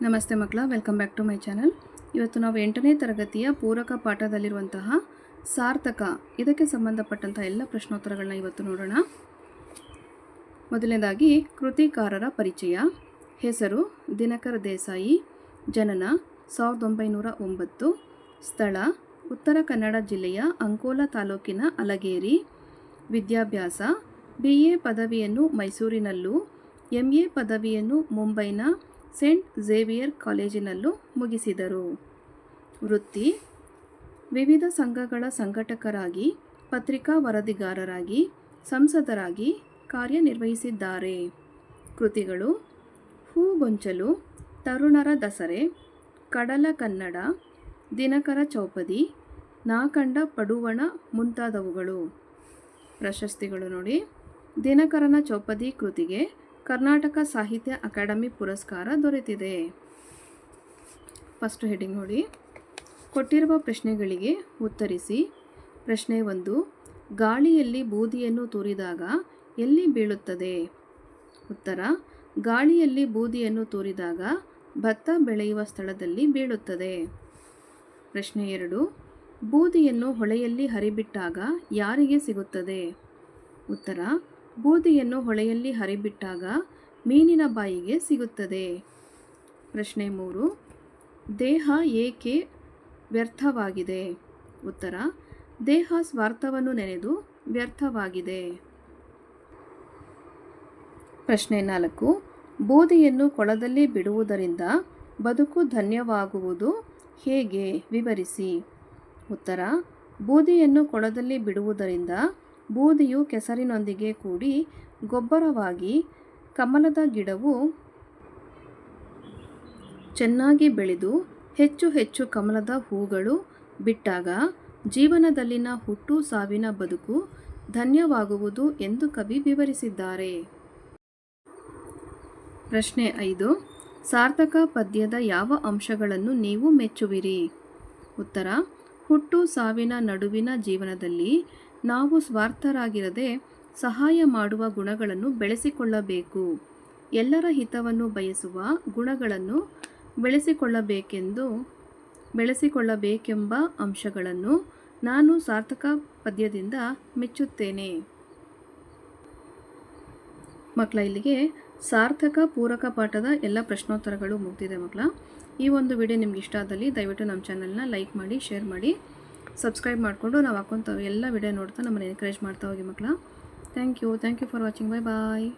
ನಮಸ್ತೆ ಮಕ್ಕಳ welcome back to my channel ಇವತ್ತು ನಾವು ಎಂಟನೇ ತರಗತಿಯ ಪೂರಕ ಪಾಠದಲ್ಲಿರುವಂತಹ ಸಾರ್ಥಕ, ಇದಕ್ಕೆ ಸಂಬಂಧಪಟ್ಟಂತಹ ಎಲ್ಲ ಪ್ರಶ್ನೋತ್ತರಗಳನ್ನ ಇವತ್ತು ನೋಡೋಣ. ಮೊದಲನೇದಾಗಿ, ಕೃತಿಕಾರರ ಪರಿಚಯ. ಹೆಸರು, ದಿನಕರ ದೇಸಾಯಿ. ಜನನ, ಸಾವಿರದ ಒಂಬೈನೂರ ಒಂಬತ್ತು. ಸ್ಥಳ, ಉತ್ತರ ಕನ್ನಡ ಜಿಲ್ಲೆಯ ಅಂಕೋಲ ತಾಲೂಕಿನ ಅಲಗೇರಿ. ವಿದ್ಯಾಭ್ಯಾಸ, ಬಿ ಎ ಪದವಿಯನ್ನು ಮೈಸೂರಿನಲ್ಲೂ, ಎಂ ಎ ಪದವಿಯನ್ನು ಮುಂಬೈನ ಸೆಂಟ್ ಝೇವಿಯರ್ ಕಾಲೇಜಿನಲ್ಲೂ ಮುಗಿಸಿದರು. ವೃತ್ತಿ. ವಿವಿಧ ಸಂಘಗಳ ಸಂಘಟಕರಾಗಿ, ಪತ್ರಿಕಾ ವರದಿಗಾರರಾಗಿ, ಸಂಸದರಾಗಿ ಕಾರ್ಯನಿರ್ವಹಿಸಿದ್ದಾರೆ. ಕೃತಿಗಳು. ಹೂಗೊಂಚಲು ತರುಣರ ದಸರೆ, ಕಡಲ ಕನ್ನಡ, ದಿನಕರ ಚೌಪದಿ ನಾಕಂಡ ಪಡುವಣ ಮುಂತಾದವುಗಳು. ಪ್ರಶಸ್ತಿಗಳು ನೋಡಿ. ದಿನಕರನ ಚೌಪದಿ ಕೃತಿಗೆ ಕರ್ನಾಟಕ ಸಾಹಿತ್ಯ ಅಕಾಡೆಮಿ ಪುರಸ್ಕಾರ ದೊರೆತಿದೆ. ಫಸ್ಟ್ ಹೆಡಿಂಗ್ ನೋಡಿ. ಕೊಟ್ಟಿರುವ ಪ್ರಶ್ನೆಗಳಿಗೆ ಉತ್ತರಿಸಿ. ಪ್ರಶ್ನೆ ಒಂದು, ಗಾಳಿಯಲ್ಲಿ ಬೂದಿಯನ್ನು ತೂರಿದಾಗ ಎಲ್ಲಿ ಬೀಳುತ್ತದೆ? ಉತ್ತರ, ಗಾಳಿಯಲ್ಲಿ ಬೂದಿಯನ್ನು ತೂರಿದಾಗ ಭತ್ತ ಬೆಳೆಯುವ ಸ್ಥಳದಲ್ಲಿ ಬೀಳುತ್ತದೆ. ಪ್ರಶ್ನೆ ಎರಡು, ಬೂದಿಯನ್ನು ಹೊಳೆಯಲ್ಲಿ ಹರಿಬಿಟ್ಟಾಗ ಯಾರಿಗೆ ಸಿಗುತ್ತದೆ? ಉತ್ತರ ಬೂದಿಯನ್ನು ಹೊಳೆಯಲ್ಲಿ ಹರಿಬಿಟ್ಟಾಗ ಮೀನಿನ ಬಾಯಿಗೆ ಸಿಗುತ್ತದೆ. ಪ್ರಶ್ನೆ ಮೂರು. ದೇಹ ಏಕೆ ವ್ಯರ್ಥವಾಗಿದೆ? ಉತ್ತರ. ದೇಹ ಸ್ವಾರ್ಥವನ್ನು ನೆನೆದು ವ್ಯರ್ಥವಾಗಿದೆ. ಪ್ರಶ್ನೆ ನಾಲ್ಕು. ಬೂದಿಯನ್ನು ಕೊಳದಲ್ಲಿ ಬಿಡುವುದರಿಂದ ಬದುಕು ಧನ್ಯವಾಗುವುದು ಹೇಗೆ? ವಿವರಿಸಿ. ಉತ್ತರ. ಬೂದಿಯನ್ನು ಕೊಳದಲ್ಲಿ ಬಿಡುವುದರಿಂದ ಬೂದಿಯು ಕೆಸರಿನೊಂದಿಗೆ ಕೂಡಿ ಗೊಬ್ಬರವಾಗಿ ಕಮಲದ ಗಿಡವು ಚೆನ್ನಾಗಿ ಬೆಳೆದು ಹೆಚ್ಚು ಹೆಚ್ಚು ಕಮಲದ ಹೂಗಳು ಬಿಟ್ಟಾಗ ಜೀವನದಲ್ಲಿನ ಹುಟ್ಟು ಸಾವಿನ ಬದುಕು ಧನ್ಯವಾಗುವುದು ಎಂದು ಕವಿ ವಿವರಿಸಿದ್ದಾರೆ. ಪ್ರಶ್ನೆ ಐದು, ಸಾರ್ಥಕ ಪದ್ಯದ ಯಾವ ಅಂಶಗಳನ್ನು ನೀವು ಮೆಚ್ಚುವಿರಿ? ಉತ್ತರ, ಹುಟ್ಟು ಸಾವಿನ ನಡುವಿನ ಜೀವನದಲ್ಲಿ ನಾವು ಸ್ವಾರ್ಥರಾಗಿರದೆ ಸಹಾಯ ಮಾಡುವ ಗುಣಗಳನ್ನು ಬೆಳೆಸಿಕೊಳ್ಳಬೇಕು. ಎಲ್ಲರ ಹಿತವನ್ನು ಬಯಸುವ ಗುಣಗಳನ್ನು ಬೆಳೆಸಿಕೊಳ್ಳಬೇಕೆಂದು ಬೆಳೆಸಿಕೊಳ್ಳಬೇಕೆಂಬ ಅಂಶಗಳನ್ನು ನಾನು ಸಾರ್ಥಕ ಪದ್ಯದಿಂದ ಮೆಚ್ಚುತ್ತೇನೆ. ಮಕ್ಕಳ ಇಲ್ಲಿಗೆ ಸಾರ್ಥಕ ಪೂರಕ ಪಾಠದ ಎಲ್ಲ ಪ್ರಶ್ನೋತ್ತರಗಳು ಮುಗ್ದಿದೆ ಮಕ್ಕಳ ಈ ಒಂದು ವಿಡಿಯೋ ನಿಮ್ಗೆ ಇಷ್ಟ ಆದಲ್ಲಿ ದಯವಿಟ್ಟು ನಮ್ಮ ಚಾನಲ್ನ ಲೈಕ್ ಮಾಡಿ, ಶೇರ್ ಮಾಡಿ. ಸಬ್ಸ್ಕ್ರೈಬ್ ಮಾಡಿಕೊಂಡು ನಾವು ಹಾಕೊಂತ ಎಲ್ಲ ವಿಡಿಯೋ ನೋಡ್ತಾ ನಮ್ಮನ್ನು ಎನ್ಕರೇಜ್ ಮಾಡ್ತಾ ಹೋಗಿ ಮಕ್ಕಳ. Thank you thank you for watching bye bye